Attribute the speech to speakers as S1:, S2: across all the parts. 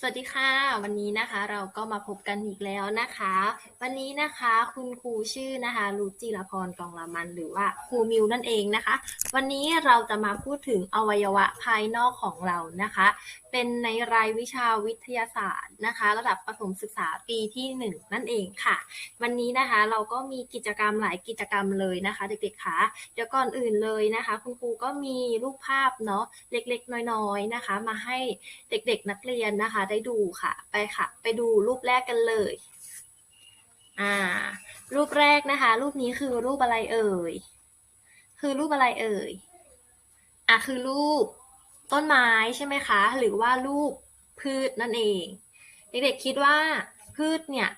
S1: สวัสดีค่ะ วันนี้นะคะเราก็มาพบกันอีกแล้วนะคะ วันนี้นะคะคุณครูชื่อนะคะรุจิรพรกองละมันหรือว่าครูมิวนั่นเองนะคะ วันนี้เราจะมาพูดถึงอวัยวะภายนอกของเรานะคะ เป็นในรายวิชาวิทยาศาสตร์นะคะ ระดับประถมศึกษาปีที่หนึ่งนั่นเองค่ะ วันนี้นะคะเราก็มีกิจกรรมหลายกิจกรรมเลยนะคะ เด็กๆคะเดี๋ยวก่อนอื่นเลยนะคะ คุณครูก็มีรูปภาพเนาะเล็กๆ น้อยๆนะคะ มาให้เด็กๆนักเรียนนะคะ ได้ดูค่ะไปค่ะ ไปดูรูปแรกกันเลยอ่า รูปแรกนะคะ รูปนี้คือรูปอะไรเอ่ย คือรูปอะไรเอ่ยอะคือรูป ต้นไม้ใช่ไหมคะ หรือว่ารูปพืชนั่นเอง เด็กๆคิดว่าพืชเนี่ย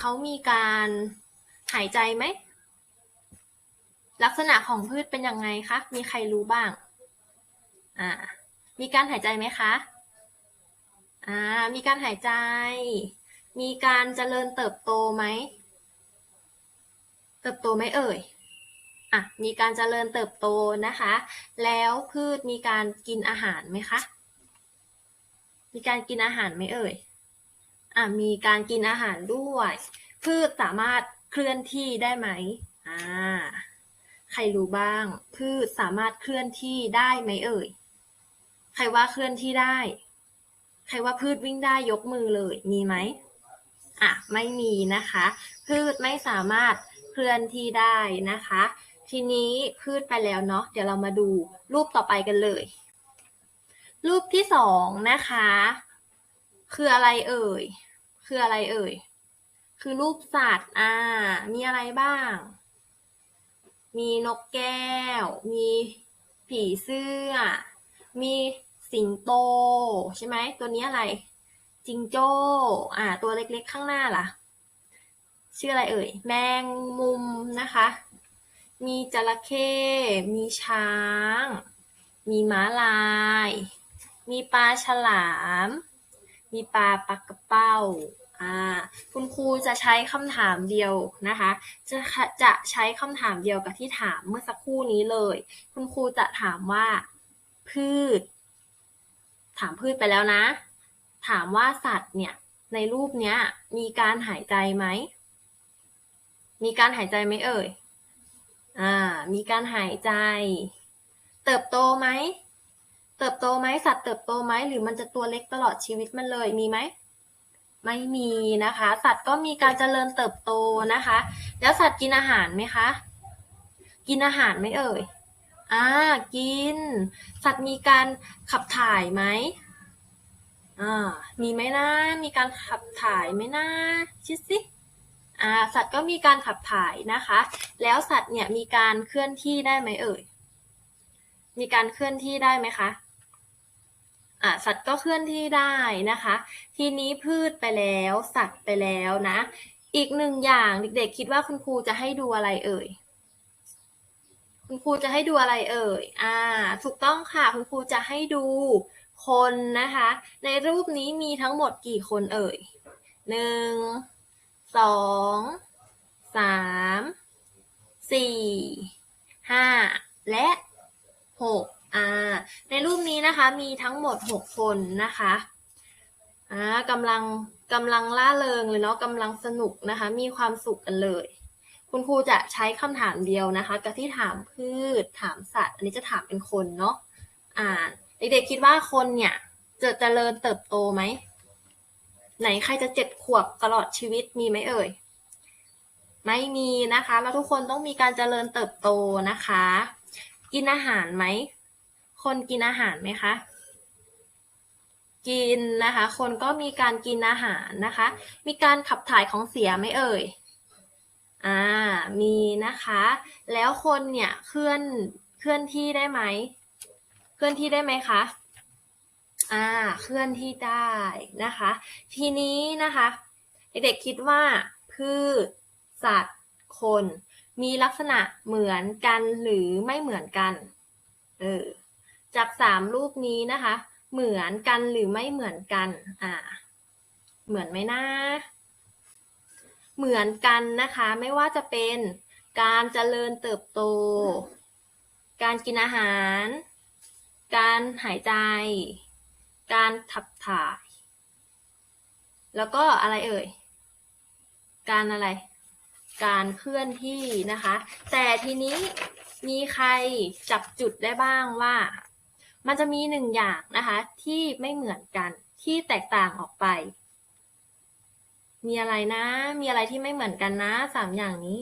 S1: เขามีการหายใจไหม ลักษณะของพืชเป็นยังไงคะ มีใครรู้บ้าง อ่า มีการหายใจไหมคะ อ่า มีการหายใจ มีการเจริญเติบโตไหม เติบโตไหมเอ่ย อะมีการเจริญเติบโตนะคะ แล้วพืชมีการกินอาหารไหมคะ มีการกินอาหารไหมเอ่ยอะมีการกินอาหารด้วย พืชสามารถเคลื่อนที่ได้ไหมอ่าใครรู้บ้าง พืชสามารถเคลื่อนที่ได้ไหมเอ่ย ใครว่าเคลื่อนที่ได้ ใครว่าพืชวิ่งได้ยกมือเลย มีไหมอะไม่มีนะคะ พืชไม่สามารถเคลื่อนที่ได้นะคะ ทีนี้พืชไปแล้วเนาะเดี๋ยวเรามาดูรูปต่อไปกันเลย รูปที่สองนะคะ คืออะไรเอ่ย คืออะไรเอ่ย คือรูปสัตว์อ่ามีอะไรบ้าง มีนกแก้ว มีผีเสื้อ มีสิงโต ใช่ไหมตัวนี้อะไร จิงโจ้ อ่า ตัวเล็กๆข้างหน้าล่ะ ชื่ออะไรเอ่ย แมงมุมนะคะ มีจระเข้ มีช้าง มีม้าลาย มีปลาฉลาม มีปลาปักกระเป้าอ่าคุณครูจะใช้คำถามเดียวนะคะ จะจะใช้คำถามเดียวกับที่ถามเมื่อสักครู่นี้เลย คุณครูจะถามว่า พืช ถามพืชไปแล้วนะ ถามว่าสัตว์เนี่ย ในรูปเนี้ย มีการหายใจไหม มีการหายใจไหมเอ่ย อ่า มีการหายใจ เติบโตไหม เติบโตไหมสัตว์เติบโตไหมหรือมันจะตัวเล็กตลอดชีวิตมันเลยมีไหมไม่มีนะคะ สัตว์ก็มีการเจริญเติบโตนะคะ แล้วสัตว์กินอาหารไหมคะ กินอาหารไหมเอ่ยอ่ากิน สัตว์มีการขับถ่ายไหมอ่ามีไหมนะมีการขับถ่ายไหมนะชิดสิ สัตว์ก็มีการขับถ่ายนะคะ แล้วสัตว์เนี่ยมีการเคลื่อนที่ได้ไหมเอ่ย มีการเคลื่อนที่ได้ไหมคะสัตว์ก็เคลื่อนที่ได้นะคะ ทีนี้พืชไปแล้วสัตว์ไปแล้วนะ อีกหนึ่งอย่างเด็กๆ คิดว่าคุณครูจะให้ดูอะไรเอ่ย คุณครูจะให้ดูอะไรเอ่ย อ่า ถูกต้องค่ะ คุณครูจะให้ดูคนนะคะ ในรูปนี้มีทั้งหมดกี่คนเอ่ยหนึ่ง สองสามสี่ห้าและหกอ่าในรูปนี้นะคะมีทั้งหมดหกคนนะคะอ่ากำลังกำลังล่าเริงเลยเนาะกำลังสนุกนะคะ มีความสุขกันเลย คุณครูจะใช้คำถามเดียวนะคะกับที่ถามพืชถามสัตว์ อันนี้จะถามเป็นคนเนาะอ่าเด็กๆคิดว่าคนเนี่ยจะเจริญเติบโตไหม ไหนใครจะเจ็ดขวบตลอดชีวิตมีไหมเอ่ย ไม่มีนะคะ แล้วทุกคนต้องมีการเจริญเติบโตนะคะ กินอาหารไหม คนกินอาหารไหมคะ กินนะคะ คนก็มีการกินอาหารนะคะ มีการขับถ่ายของเสียไหมเอ่ย อ่า มีนะคะ แล้วคนเนี่ยเคลื่อนเคลื่อนที่ได้ไหม เคลื่อนที่ได้ไหมคะ อ่าเคลื่อนที่ได้นะคะ ทีนี้นะคะ เด็กๆคิดว่าพืชสัตว์คน มีลักษณะเหมือนกันหรือไม่เหมือนกันเออจากสามรูปนี้นะคะ เหมือนกันหรือไม่เหมือนกันอ่าเหมือนไหมนะเหมือนกันนะคะ ไม่ว่าจะเป็นการเจริญเติบโต การกินอาหาร การหายใจ การขับถ่าย แล้วก็อะไรเอ่ย การอะไร การเคลื่อนที่นะคะ แต่ทีนี้มีใครจับจุดได้บ้างว่า มันจะมีหนึ่งอย่างนะคะที่ไม่เหมือนกันที่แตกต่างออกไป มีอะไรนะ มีอะไรที่ไม่เหมือนกันนะสามอย่างนี้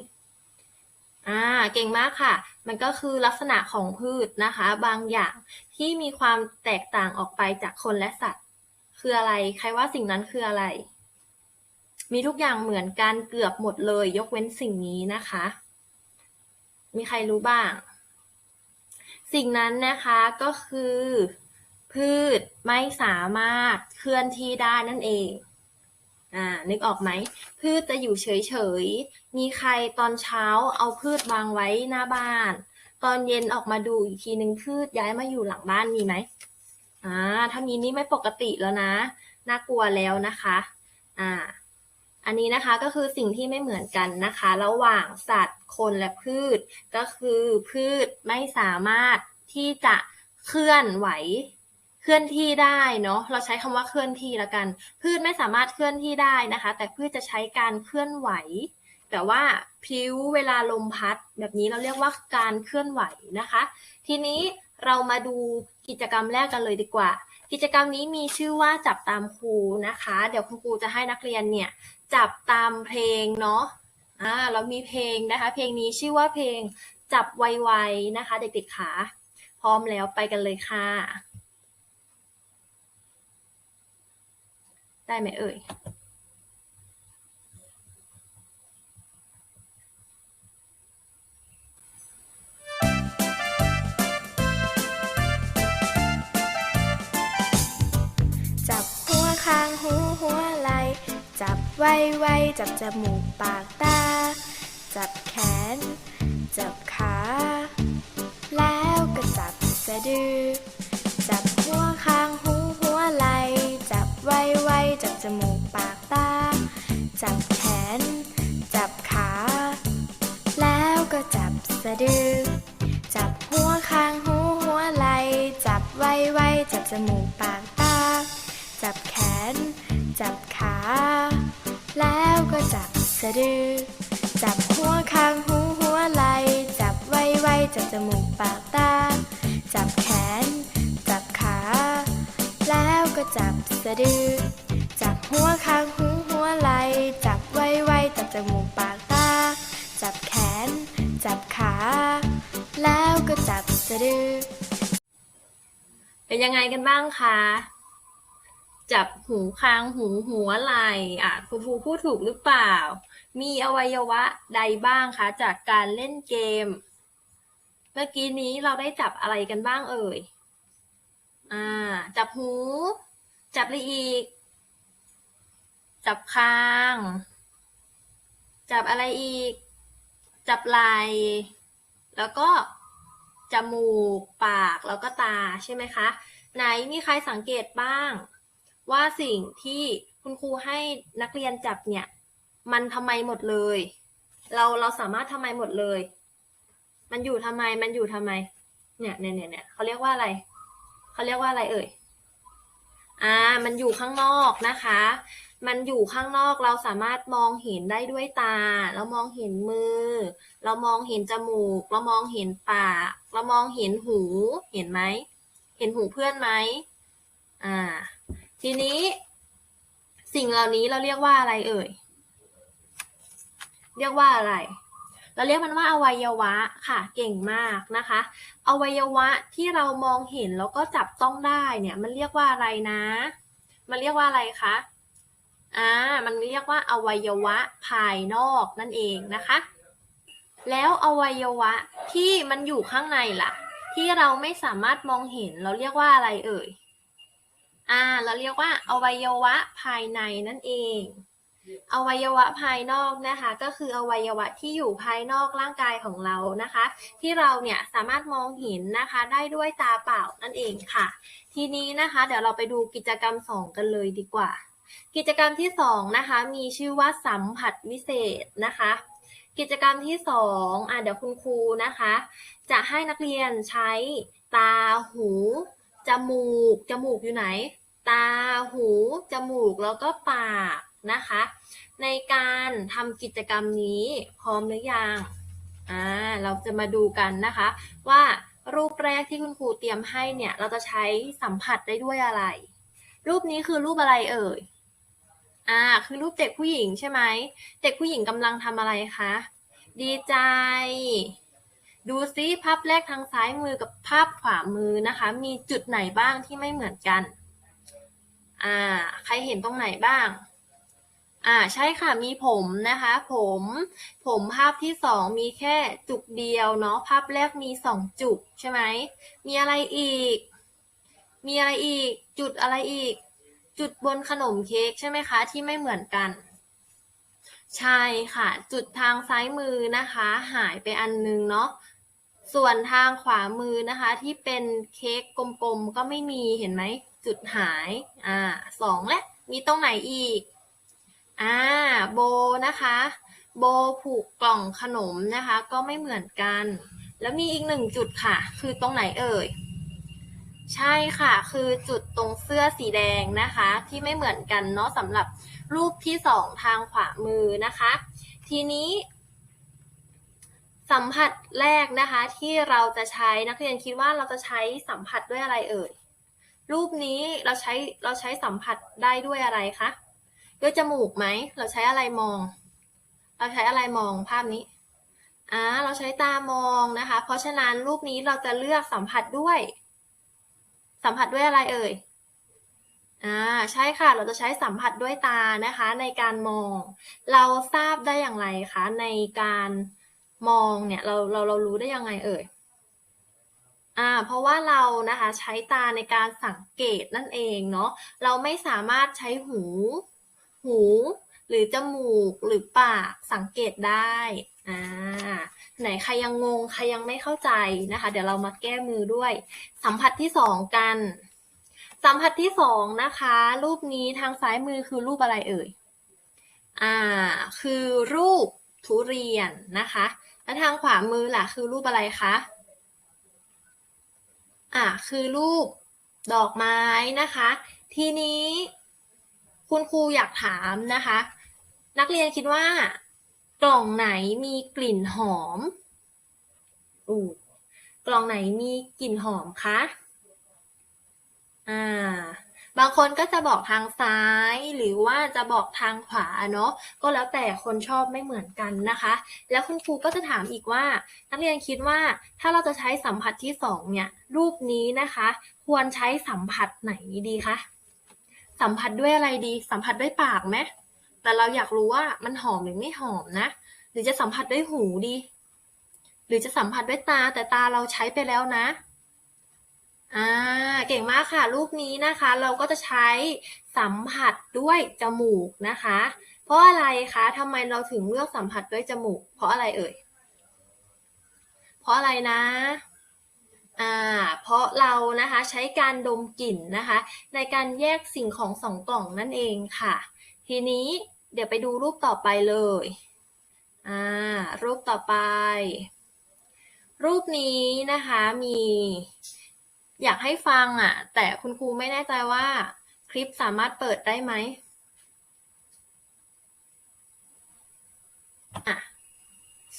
S1: อ่าเก่งมากค่ะ มันก็คือลักษณะของพืชนะคะ บางอย่างที่มีความแตกต่างออกไปจากคนและสัตว์ คืออะไร ใครว่าสิ่งนั้นคืออะไร มีทุกอย่างเหมือนกันเกือบหมดเลย ยกเว้นสิ่งนี้นะคะ มีใครรู้บ้าง สิ่งนั้นนะคะก็คือ พืชไม่สามารถเคลื่อนที่ได้นั่นเอง อ่านึกออกไหมพืชจะอยู่เฉยๆ มีใครตอนเช้าเอาพืชวางไว้หน้าบ้าน ตอนเย็นออกมาดูอีกทีหนึ่งพืชย้ายมาอยู่หลังบ้านมีไหมอ่าถ้ามีนี่ไม่ปกติแล้วนะ น่ากลัวแล้วนะคะอ่าอันนี้นะคะก็คือสิ่งที่ไม่เหมือนกันนะคะ ระหว่างสัตว์คนและพืช ก็คือพืชไม่สามารถที่จะเคลื่อนไหว เคลื่อนที่ได้เนาะเราใช้คำว่าเคลื่อนที่ละกัน พืชไม่สามารถเคลื่อนที่ได้นะคะ แต่พืชจะใช้การเคลื่อนไหว แต่ว่าพลิ้วเวลาลมพัด แบบนี้เราเรียกว่าการเคลื่อนไหวนะคะ ทีนี้เรามาดูกิจกรรมแรกกันเลยดีกว่า กิจกรรมนี้มีชื่อว่าจับตามครูนะคะ เดี๋ยวคุณครูจะให้นักเรียนเนี่ยจับตามเพลงเนาะอ่าเรามีเพลงนะคะ เพลงนี้ชื่อว่าเพลงจับไวๆนะคะ เด็กๆขาพร้อมแล้วไปกันเลยค่ะ ได้ไหมเอ่ย
S2: จับหัวคางหูหัวไหลจับไว้ไว้จับจมูกปากตา จับแขน จับจมูกปากตา จับแขน จับขา แล้วก็จับสะดือ จับหัวคางหูหัวไหล จับไว้ไว้จับจมูกปากตา จับแขน จับขา แล้วก็จับสะดือ จับหัวคางหูหัวไหล จับไว้ไว้จับจมูกปากตา จับแขน จับขา แล้วก็จับสะดือ
S1: เป็นยังไงกันบ้างคะ จับหูคางหูหัวไหล่อะคุณครูพูดถูกหรือเปล่า มีอวัยวะใดบ้างคะ จากการเล่นเกม เมื่อกี้นี้เราได้จับอะไรกันบ้างเอ่ย อ่า จับหู จับอะไรอีก จับคาง จับอะไรอีก จับไหล่แล้วก็ จมูก ปากแล้วก็ตาใช่ไหมคะ ไหนมีใครสังเกตบ้าง ว่าสิ่งที่คุณครูให้นักเรียนจับเนี่ย มันทำไมหมดเลย เราเราสามารถทำไมหมดเลย มันอยู่ทำไมมันอยู่ทำไม เนี่ยเนี่ยเนี่ยเนี่ยเขาเรียกว่าอะไรเขาเรียกว่าอะไรเอ่ยอ่ามันอยู่ข้างนอกนะคะ มันอยู่ข้างนอกเราสามารถมองเห็นได้ด้วยตา เรามองเห็นมือ เรามองเห็นจมูก เรามองเห็นปาก เรามองเห็นหู เห็นไหม เห็นหูเพื่อนไหมอ่า ทีนี้ สิ่งเหล่านี้เราเรียกว่าอะไรเอ่ย เรียกว่าอะไร เราเรียกมันว่าอวัยวะค่ะ เก่งมากนะคะ อวัยวะที่เรามองเห็นแล้วก็จับต้องได้เนี่ย มันเรียกว่าอะไรนะ มันเรียกว่าอะไรคะ อ่ามันเรียกว่าอวัยวะภายนอกนั่นเองนะคะ แล้วอวัยวะที่มันอยู่ข้างในล่ะ ที่เราไม่สามารถมองเห็นเราเรียกว่าอะไรเอ่ยอ่าเราเรียกว่าอวัยวะภายในนั่นเอง อวัยวะภายนอกนะคะ ก็คืออวัยวะที่อยู่ภายนอกร่างกายของเรานะคะ ที่เราเนี่ยสามารถมองเห็นนะคะได้ด้วยตาเปล่านั่นเองค่ะ ทีนี้นะคะ เดี๋ยวเราไปดูกิจกรรมสองกันเลยดีกว่า กิจกรรมที่สองนะคะมีชื่อว่าสัมผัสวิเศษนะคะ กิจกรรมที่สองอะเดี๋ยวคุณครูนะคะ จะให้นักเรียนใช้ตาหูจมูกจมูกอยู่ไหน ตาหูจมูกแล้วก็ปากนะคะ ในการทำกิจกรรมนี้พร้อมหรือยังอ่าเราจะมาดูกันนะคะว่ารูปแรกที่คุณครูเตรียมให้เนี่ย เราจะใช้สัมผัสได้ด้วยอะไร รูปนี้คือรูปอะไรเอ่ย อ่า คือรูปเด็กผู้หญิงใช่ไหม เด็กผู้หญิงกำลังทำอะไรคะ ดีใจ ดูซิภาพแรกทางซ้ายมือกับภาพขวามือนะคะ มีจุดไหนบ้างที่ไม่เหมือนกัน อ่า ใครเห็นตรงไหนบ้าง อ่า ใช่ค่ะ มีผมนะคะ ผม ผมภาพที่สองมีแค่จุกเดียวเนาะ ภาพแรกมีสองจุกใช่ไหม มีอะไรอีก มีอะไรอีก จุดอะไรอีก จุดบนขนมเค้กใช่ไหมคะ ที่ไม่เหมือนกัน ใช่ค่ะ จุดทางซ้ายมือนะคะ หายไปอันนึงเนาะส่วนทางขวามือนะคะ ที่เป็นเค้กกลมๆก็ไม่มีเห็นไหมจุดหายอ่าสองและมีตรงไหนอีกอ่าโบนะคะ โบผูกกล่องขนมนะคะ ก็ไม่เหมือนกัน แล้วมีอีกหนึ่งจุดค่ะ คือตรงไหนเอ่ย ใช่ค่ะ คือจุดตรงเสื้อสีแดงนะคะ ที่ไม่เหมือนกันเนาะสำหรับรูปที่สองทางขวามือนะคะ ทีนี้ สัมผัสแรกนะคะ ที่เราจะใช้นักเรียนคิดว่าเราจะใช้สัมผัสด้วยอะไรเอ่ยรูปนี้เราใช้เราใช้สัมผัสได้ด้วยอะไรคะด้วยจมูกไหมเราใช้อะไรมอง เราใช้อะไรมองภาพนี้อ่าเราใช้ตามองนะคะ เพราะฉะนั้นรูปนี้เราจะเลือกสัมผัสด้วย สัมผัสด้วยอะไรเอ่ยอ่าใช่ค่ะเราจะใช้สัมผัสด้วยตานะคะ ในการมอง เราทราบได้อย่างไรคะในการมองเนี่ยเราเราเรารู้ได้ยังไงเอ่ยอ่าเพราะว่าเรานะคะใช้ตาในการสังเกตนั่นเองเนาะเราไม่สามารถใช้หู หู หรือจมูกหรือปากสังเกตได้อ่า ไหนใครยังงงใครยังไม่เข้าใจนะคะ เดี๋ยวเรามาแก้มือด้วย สัมผัสที่สองกัน สัมผัสที่สองนะคะ รูปนี้ทางซ้ายมือคือรูปอะไรเอ่ยอ่า คือรูปทุเรียนนะคะ แล้วทางขวามือล่ะคือรูปอะไรคะอ่าคือรูปดอกไม้นะคะ ทีนี้คุณครูอยากถามนะคะ นักเรียนคิดว่า กล่องไหนมีกลิ่นหอมอูกล่องไหนมีกลิ่นหอมคะ อ่า บางคนก็จะบอกทางซ้ายหรือว่าจะบอกทางขวาเนาะ ก็แล้วแต่คนชอบไม่เหมือนกันนะคะ แล้วคุณครูก็จะถามอีกว่า นักเรียนคิดว่าถ้าเราจะใช้สัมผัสที่สองเนี่ย รูปนี้นะคะ ควรใช้สัมผัสไหนดีคะ สัมผัสด้วยอะไรดี สัมผัสด้วยปากไหม แต่เราอยากรู้ว่ามันหอมหรือไม่หอมนะ หรือจะสัมผัสด้วยหูดี หรือจะสัมผัสด้วยตาแต่ตาเราใช้ไปแล้วนะอ่าเก่งมากค่ะ รูปนี้นะคะ เราก็จะใช้สัมผัสด้วยจมูกนะคะ เพราะอะไรคะทำไมเราถึงเลือกสัมผัสด้วยจมูก เพราะอะไรเอ่ย เพราะอะไรนะอ่าเพราะเรานะคะใช้การดมกลิ่นนะคะ ในการแยกสิ่งของสองกล่องนั่นเองค่ะ ทีนี้ เดี๋ยวไปดูรูปต่อไปเลย อ่า รูปต่อไป รูปนี้นะคะมี อยากให้ฟังอะ แต่คุณครูไม่แน่ใจว่า คลิปสามารถเปิดได้ไหมอะ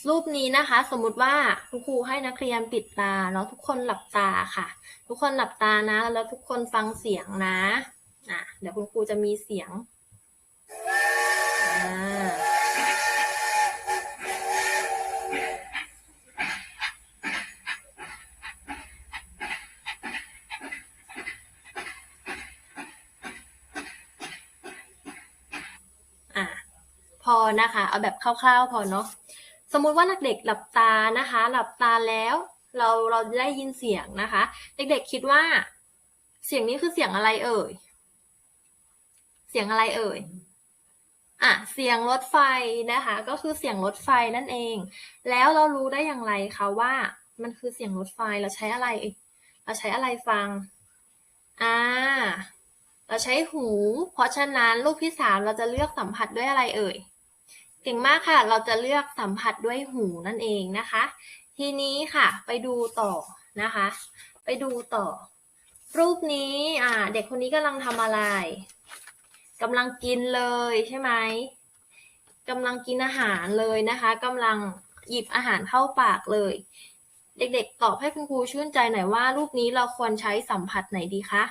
S1: รูปนี้นะคะ สมมุติว่าคุณครูให้นักเรียนปิดตาเนาะทุกคนหลับตาค่ะ ทุกคนหลับตานะ แล้วทุกคนฟังเสียงนะอะเดี๋ยวคุณครูจะมีเสียง อ่าอะพอนะคะ เอาแบบคร่าวๆ พอเนาะสมมุติว่าเด็กๆหลับตานะคะ หลับตาแล้วเราเราได้ยินเสียงนะคะ เด็กๆคิดว่า เสียงนี้คือเสียงอะไรเอ่ย เสียงอะไรเอ่ย อะเสียงรถไฟนะคะ ก็คือเสียงรถไฟนั่นเอง แล้วเรารู้ได้อย่างไรคะว่ามันคือเสียงรถไฟเราใช้อะไร เราใช้อะไรฟังอ่าเราใช้หู เพราะฉะนั้นรูปที่สามเราจะเลือกสัมผัสด้วยอะไรเอ่ยเก่งมากค่ะ เราจะเลือกสัมผัสด้วยหูนั่นเองนะคะ ทีนี้ค่ะ ไปดูต่อนะคะ ไปดูต่อ รูปนี้อ่า เด็กคนนี้กำลังทำอะไร กำลังกินเลยใช่ไหมกำลังกินอาหารเลยนะคะกำลังหยิบอาหารเข้าปากเลย เด็กๆ ตอบให้คุณครูชื่นใจหน่อยว่า รูปนี้เราควรใช้สัมผัสไหนดีคะ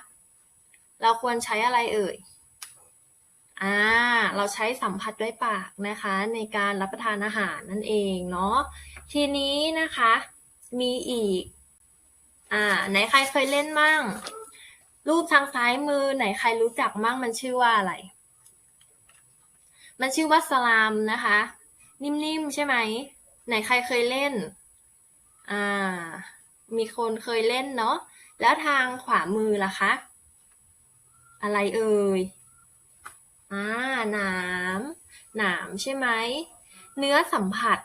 S1: เราควรใช้อะไรเอ่ยอ่าเราใช้สัมผัสด้วยปากนะคะ ในการรับประทานอาหารนั่นเองเนาะทีนี้นะคะ มีอีกอ่าไหนใครเคยเล่นมั่ง รูปทางซ้ายมือไหนใครรู้จักมั่งมันชื่อว่าอะไร มันชื่อว่าสลามนะคะ นิ่มๆใช่ไหม ไหนใครเคยเล่น อ่า มีคนเคยเล่นเนาะ แล้วทางขวามือล่ะคะ อะไรเอ่ย อ่า หนาม หนามใช่ไหม เนื้อสัมผัส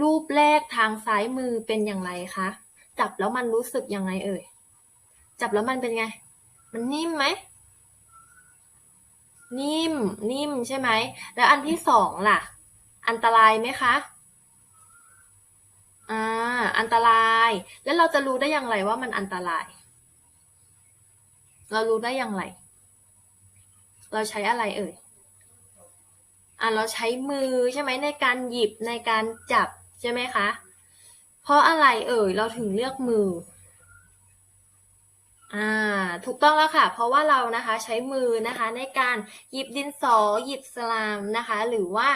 S1: รูปแรกทางซ้ายมือเป็นอย่างไรคะ จับแล้วมันรู้สึกยังไงเอ่ยจับแล้วมันเป็นไง มันนิ่มไหม นิ่ม นิ่มใช่ไหม แล้วอันที่สองล่ะ อันตรายไหมคะอ่าอันตราย แล้วเราจะรู้ได้อย่างไรว่ามันอันตราย เรารู้ได้อย่างไร เราใช้อะไรเอ่ยอ่าเราใช้มือใช่ไหมในการหยิบในการจับใช่ไหมคะ เพราะอะไรเอ่ยเราถึงเลือกมือ อ่าถูกต้องแล้วค่ะ เพราะว่าเรานะคะใช้มือนะคะในการหยิบดินสอหยิบสลามนะคะ หรือว่า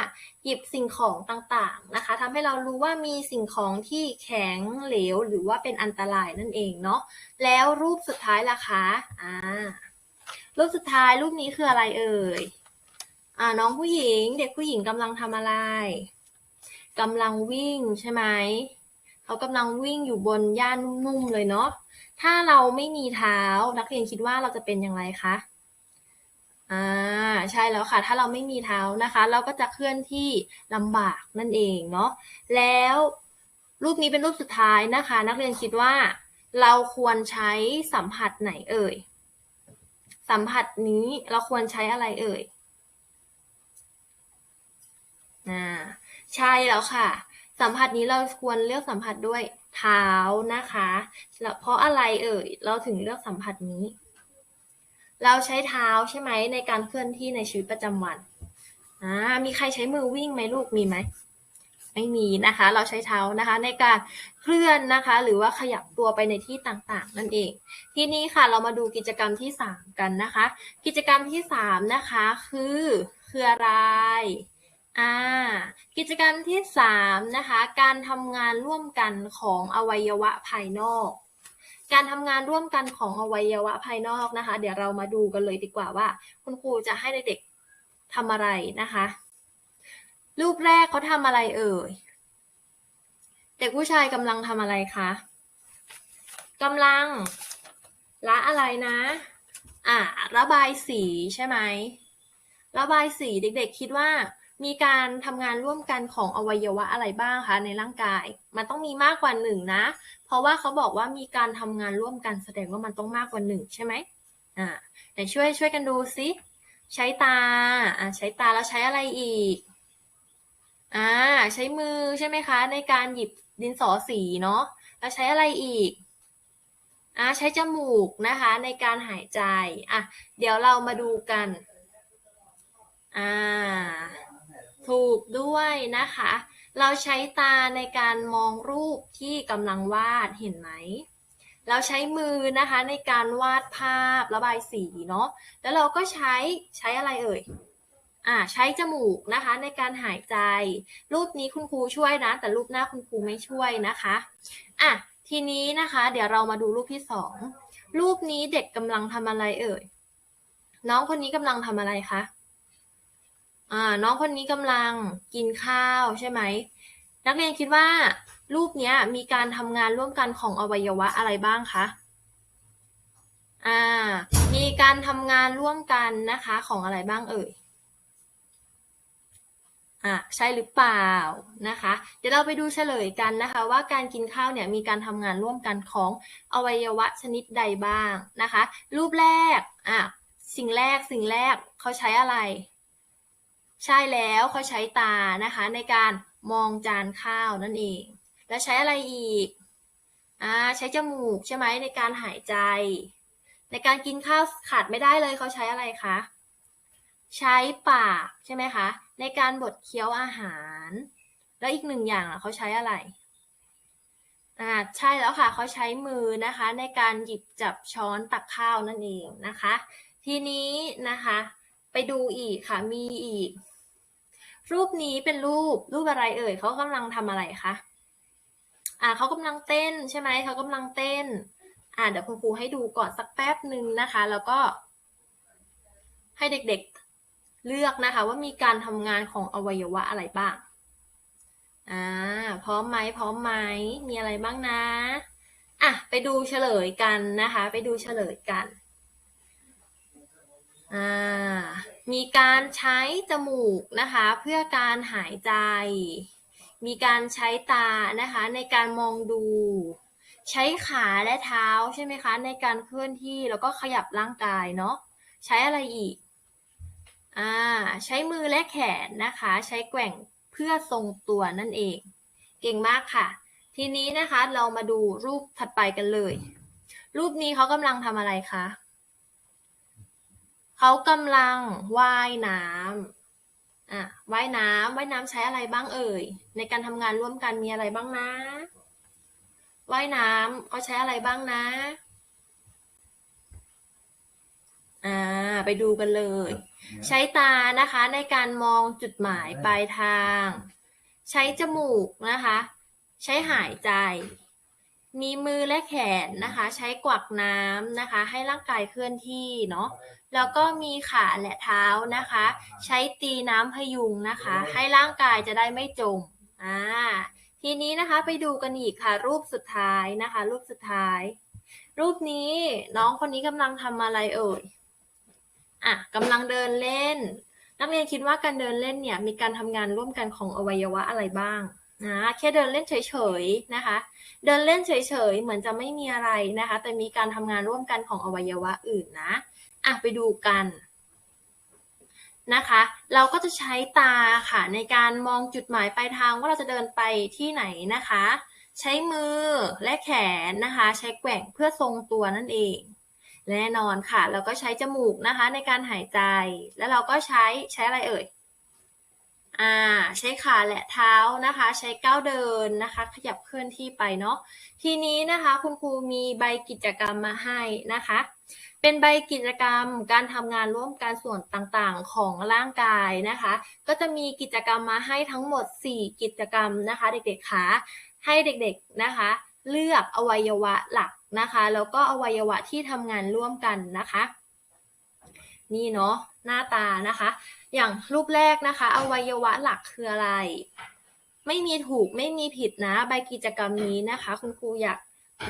S1: หยิบสิ่งของต่างๆนะคะทำให้เรารู้ว่ามีสิ่งของที่แข็งเหลว หรือว่าเป็นอันตรายนั่นเองเนาะแล้วรูปสุดท้ายล่ะคะอ่ารูปสุดท้ายรูปนี้คืออะไรเอ่ยอ่าน้องผู้หญิง เด็กผู้หญิงกำลังทำอะไรกำลังวิ่งใช่ไหม เขากำลังวิ่งอยู่บนหญ้านุ่มๆเลยเนาะ ถ้าเราไม่มีเท้านักเรียนคิดว่าเราจะเป็นอย่างไรคะ อ่า ใช่แล้วค่ะ ถ้าเราไม่มีเท้านะคะ เราก็จะเคลื่อนที่ลำบากนั่นเองเนาะ แล้วรูปนี้เป็นรูปสุดท้ายนะคะ นักเรียนคิดว่า เราควรใช้สัมผัสไหนเอ่ย สัมผัสนี้เราควรใช้อะไรเอ่ย อ่า ใช่แล้วค่ะ สัมผัสนี้เราควรเลือกสัมผัสด้วยเท้านะคะแล้วเพราะอะไรเอ่ยเราถึงเลือกสัมผัสนี้ เราใช้เท้าใช่ไหมในการเคลื่อนที่ในชีวิตประจำวันอ่ามีใครใช้มือวิ่งไหมลูกมีไหมไม่มีนะคะ เราใช้เท้านะคะในการเคลื่อนนะคะ หรือว่าขยับตัวไปในที่ต่างๆ นั่นเอง ที่นี้ค่ะเรามาดูกิจกรรมที่ 3 กันนะคะ กิจกรรมที่ 3 นะคะ คือคืออะไร อ่า กิจกรรมที่3นะคะ การทำงานร่วมกันของอวัยวะภายนอก การทำงานร่วมกันของอวัยวะภายนอกนะคะ เดี๋ยวเรามาดูกันเลยดีกว่าว่า คุณครูจะให้เด็กๆทำอะไรนะคะ รูปแรกเขาทำอะไรเอ่ย เด็กผู้ชายกำลังทำอะไรคะกำลังละอะไรนะ อ่าระบายสีใช่ไหมระบายสีเด็กๆคิดว่า มีการทำงานร่วมกันของอวัยวะอะไรบ้างคะในร่างกาย มันต้องมีมากกว่าหนึ่งนะ เพราะว่าเขาบอกว่ามีการทำงานร่วมกันแสดงว่ามันต้องมากกว่าหนึ่งใช่ไหมอ่าไหนช่วยช่วยกันดูซิ ใช้ตาอ่าใช้ตาแล้วใช้อะไรอีกอ่าใช้มือใช่ไหมคะ ในการหยิบดินสอสีเนาะแล้วใช้อะไรอีกอ่าใช้จมูกนะคะในการหายใจอะเดี๋ยวเรามาดูกันอ่า ถูกด้วยนะคะ เราใช้ตาในการมองรูปที่กำลังวาดเห็นไหม เราใช้มือนะคะในการวาดภาพระบายสีเนาะ แล้วเราก็ใช้ใช้อะไรเอ่ย อ่าใช้จมูกนะคะในการหายใจ รูปนี้คุณครูช่วยนะ แต่รูปหน้าคุณครูไม่ช่วยนะคะ อะทีนี้นะคะ เดี๋ยวเรามาดูรูปที่สอง รูปนี้เด็กกำลังทำอะไรเอ่ย น้องคนนี้กำลังทำอะไรคะ อ่าน้องคนนี้กำลังกินข้าวใช่ไหม นักเรียนคิดว่า รูปเนี้ยมีการทำงานร่วมกันของอวัยวะอะไรบ้างคะ อ่า มีการทำงานร่วมกันนะคะของอะไรบ้างเอ่ย อะใช่หรือเปล่านะคะ เดี๋ยวเราไปดูเฉลยกันนะคะ ว่าการกินข้าวเนี่ยมีการทำงานร่วมกันของอวัยวะชนิดใดบ้างนะคะ รูปแรก อะสิ่งแรกสิ่งแรกเขาใช้อะไร ใช่แล้วเขาใช้ตานะคะในการมองจานข้าวนั่นเอง แล้วใช้อะไรอีกอ่าใช้จมูกใช่ไหมในการหายใจ ในการกินข้าวขาดไม่ได้เลยเขาใช้อะไรคะใช้ปากใช่ไหมคะ ในการบดเคี้ยวอาหาร แล้วอีกหนึ่งอย่างเขาใช้อะไรอ่าใช่แล้วค่ะเขาใช้มือนะคะ ในการหยิบจับช้อนตักข้าวนั่นเองนะคะ ทีนี้นะคะ ไปดูอีกค่ะมีอีก รูปนี้เป็นรูปรูปอะไรเอ่ยเขากำลังทำอะไรคะอ่าเขากำลังเต้นใช่ไหมเขากำลังเต้น อ่าเดี๋ยวคุณครูให้ดูก่อนสักแป๊บหนึ่งนะคะ แล้วก็ ให้เด็กๆเลือกนะคะ ว่ามีการทำงานของอวัยวะอะไรบ้างอ่าพร้อมไหมพร้อมไหมมีอะไรบ้างนะอะไปดูเฉลยกันนะคะ ไปดูเฉลยกัน มีการใช้จมูกนะคะเพื่อการหายใจ มีการใช้ตานะคะในการมองดู ใช้ขาและเท้าใช่ไหมคะในการเคลื่อนที่แล้วก็ขยับร่างกายเนาะ ใช้อะไรอีก อ่า ใช้มือและแขนนะคะ ใช้แกว่งเพื่อทรงตัวนั่นเอง เก่งมากค่ะ ทีนี้นะคะเรามาดูรูปถัดไปกันเลย รูปนี้เขากำลังทำอะไรคะ เขากำลังว่ายน้ำอะว่ายน้ำว่ายน้ำใช้อะไรบ้างเอ่ย ในการทำงานร่วมกันมีอะไรบ้างนะว่ายน้ำเขาใช้อะไรบ้างนะอ่าไปดูกันเลย ใช้ตานะคะในการมองจุดหมายปลายทาง ใช้จมูกนะคะ ใช้หายใจ มีมือและแขนนะคะ ใช้กวักน้ำนะคะ ให้ร่างกายเคลื่อนที่เนาะแล้วก็มีขาและเท้านะคะ ใช้ตีน้ำพยุงนะคะ ให้ร่างกายจะได้ไม่จมอ่าทีนี้นะคะไปดูกันอีกค่ะ รูปสุดท้ายนะคะ รูปสุดท้าย รูปนี้น้องคนนี้กำลังทำอะไรเอ่ยอะกำลังเดินเล่น นักเรียนคิดว่าการเดินเล่นเนี่ยมีการทำงานร่วมกันของอวัยวะอะไรบ้าง นะแค่เดินเล่นเฉยๆนะคะ เดินเล่นเฉยๆเหมือนจะไม่มีอะไรนะคะ แต่มีการทำงานร่วมกันของอวัยวะอื่นนะอะไปดูกันนะคะ เราก็จะใช้ตาค่ะในการมองจุดหมายปลายทางว่าเราจะเดินไปที่ไหนนะคะ ใช้มือและแขนนะคะ ใช้แกว่งเพื่อทรงตัวนั่นเองแน่นอนค่ะ เราก็ใช้จมูกนะคะในการหายใจ แล้วเราก็ใช้ใช้อะไรเอ่ย อ่าใช้ขาและเท้านะคะ ใช้ก้าวเดินนะคะ ขยับเคลื่อนที่ไปเนาะทีนี้นะคะคุณครูมีใบกิจกรรมมาให้นะคะ เป็นใบกิจกรรมการทำงานร่วมกันส่วนต่างๆของร่างกายนะคะ ก็จะมีกิจกรรมมาให้ทั้งหมด 4 กิจกรรมนะคะ เด็กๆคะให้เด็กๆนะคะ เลือกอวัยวะหลักนะคะ แล้วก็อวัยวะที่ทำงานร่วมกันนะคะ นี่เนาะหน้าตานะคะ อย่างรูปแรกนะคะ อวัยวะหลักคืออะไร ไม่มีถูกไม่มีผิดนะใบกิจกรรมนี้นะคะ คุณครูอยาก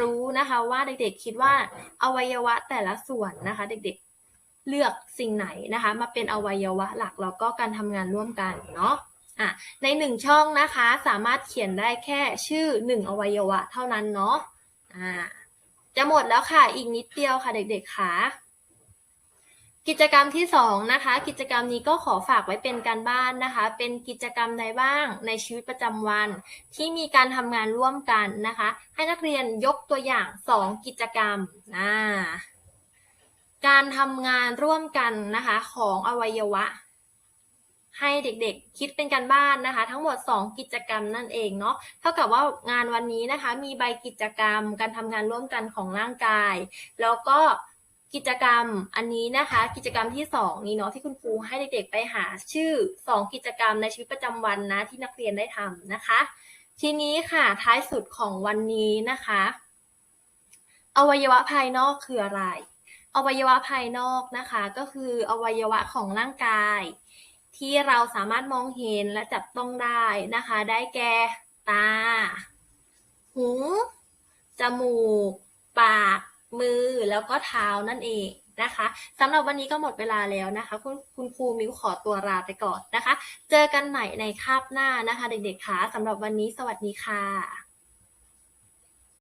S1: รู้นะคะว่าเด็กๆคิดว่าอวัยวะแต่ละส่วนนะคะ เด็กๆเลือกสิ่งไหนนะคะ มาเป็นอวัยวะหลักแล้วก็การทำงานร่วมกันเนาะอะในหนึ่งช่องนะคะสามารถเขียนได้แค่ชื่อหนึ่งอวัยวะเท่านั้นเนาะอ่าจะหมดแล้วค่ะอีกนิดเดียวค่ะเด็กๆค่ะ กิจกรรมที่สองนะคะ กิจกรรมนี้ก็ขอฝากไว้เป็นการบ้านนะคะ เป็นกิจกรรมใดบ้างในชีวิตประจำวัน ที่มีการทำงานร่วมกันนะคะ ให้นักเรียนยกตัวอย่างสองกิจกรรมาการทำงานร่วมกันนะคะของอวัยวะ ให้เด็กๆคิดเป็นการบ้านนะคะ ทั้งหมด 2 กิจกรรมนั่นเองเนาะเท่ากับว่างานวันนี้นะคะ มีใบกิจกรรม การทำงานร่วมกันของร่างกาย แล้วก็ กิจกรรมอันนี้นะคะ กิจกรรมที่ 2 นี้เนาะที่คุณครูให้เด็กๆไปหาชื่อ 2 กิจกรรมในชีวิตประจำวันนะที่นักเรียนได้ทำนะคะ ทีนี้ค่ะท้ายสุดของวันนี้นะคะ อวัยวะภายนอกคืออะไร อวัยวะภายนอกนะคะ ก็คืออวัยวะของร่างกาย ที่เราสามารถมองเห็นและจับต้องได้นะคะ ได้แก่ตา หู จมูก ปาก มือแล้วก็เท้านั่นเองนะคะสำหรับวันนี้ก็หมดเวลาแล้วนะคะ คุณคุณครูมิวขอตัวลาไปก่อนนะคะ เจอกันใหม่ในคาบหน้านะคะ เด็กๆคะสำหรับวันนี้สวัสดีค่ะ